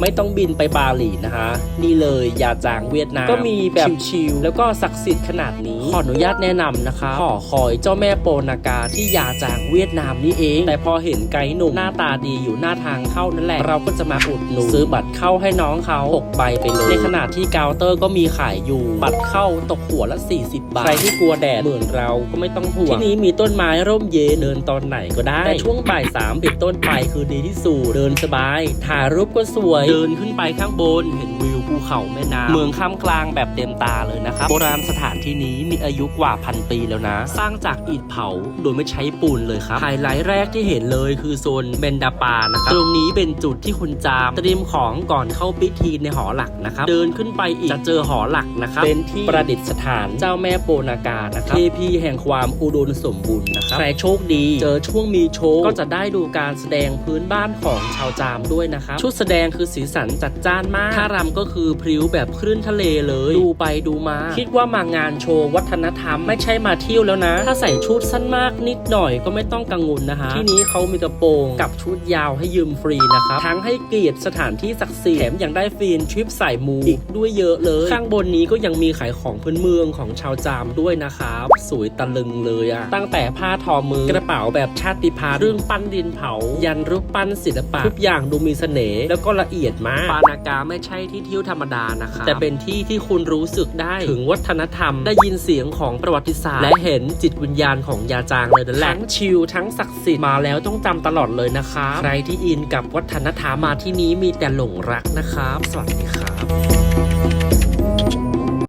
ไม่ต้องบินไปบาหลีนะคะ นี่เลยยาจางเวียดนามก็มีแบบชิลๆแล้วก็ศักดิ์สิทธิ์ขนาดนี้ ขออนุญาตแนะนำนะคะหอคอยเจ้าแม่โปนากาที่ยาจางเวียดนามนี่เอง แต่พอเห็นไกด์หนุ่มหน้าตาดีอยู่หน้าทางเข้านั่นแหละ เราก็จะมาอุดหนุนซื้อบัตรเข้าให้น้องเขา6ใบไปเลย ในขณะที่กาวเตอร์ก็มีขายอยู่ บัตรเข้าตกหัวละ 40 บาท ใครที่กลัวแดดเหมือนเราก็ไม่ต้องห่วง ที่นี้มีต้นไม้ร่มเย็นเดินตอนไหนก็ได้ แต่ช่วงบ่ายสามเป็นต้นไปคือดีที่สุดเดินสบาย ถ่ายรูปก็สวยเดินขึ้นไปข้างบนเห็นวิว เขาแม่น้ำเมืองข้ามกลางแบบเต็มตาเลยนะครับ โบราณสถานที่นี้มีอายุกว่าพันปีแล้วนะ สร้างจากอิฐเผาโดยไม่ใช้ปูนเลยครับไฮไลท์แรกที่เห็นเลยคือโซนเบนดาปานะครับตรงนี้เป็นจุดที่คนจามเตรียมของก่อนเข้าพิธีในหอหลักนะครับ เดินขึ้นไปอีกจะเจอหอหลักนะครับเป็นที่ประดิษฐานเจ้าแม่โปนากานะครับเทพีแห่งความอุดมสมบูรณ์นะครับใครโชคดี เจอช่วงมีโชคก็จะได้ดูการแสดงพื้นบ้านของชาวจามด้วยนะครับชุดแสดงคือสีสันจัดจ้านมากท่ารำก็คือือพริ้วแบบคลื่นทะเลเลย ดูไปดูมา คิดว่ามางานโชว์วัฒนธรรมไม่ใช่มาเที่ยวแล้วนะ ถ้าใส่ชุดสั้นมากนิดหน่อยก็ไม่ต้องกังวลนะฮะที่นี้เขามีกระโปรงกับชุดยาวให้ยืมฟรีนะครับ ทั้งให้เกียรติสถานที่ศักดิ์สิทธิ์แถมยังได้ฟรีนทริปสายมูอีกด้วยเยอะเลย ข้างบนนี้ก็ยังมีขายของพื้นเมืองของชาวจามด้วยนะครับสวยตะลึงเลยอะตั้งแต่ผ้าทอมือกระเป๋าแบบชาติพันธุ์เรื่องปั้นดินเผา ยันรูปปั้นศิลปะทุกอย่างดูมีเสน่ห์แล้วก็ละเอียดมากปานากาไม่ใช่ที่เที่ยวธรรมดานะครับแต่เป็นที่ที่คุณรู้สึกได้ถึงวัฒนธรรม ได้ยินเสียงของประวัติศาสตร์ และเห็นจิตวิญญาณของยาจางเลยนั่นแหละทั้งชิลทั้งศักดิ์สิทธิ์มาแล้วต้องจำตลอดเลยนะครับใครที่อินกับวัฒนธรรมมาที่นี้มีแต่หลงรักนะครับ สวัสดีครับ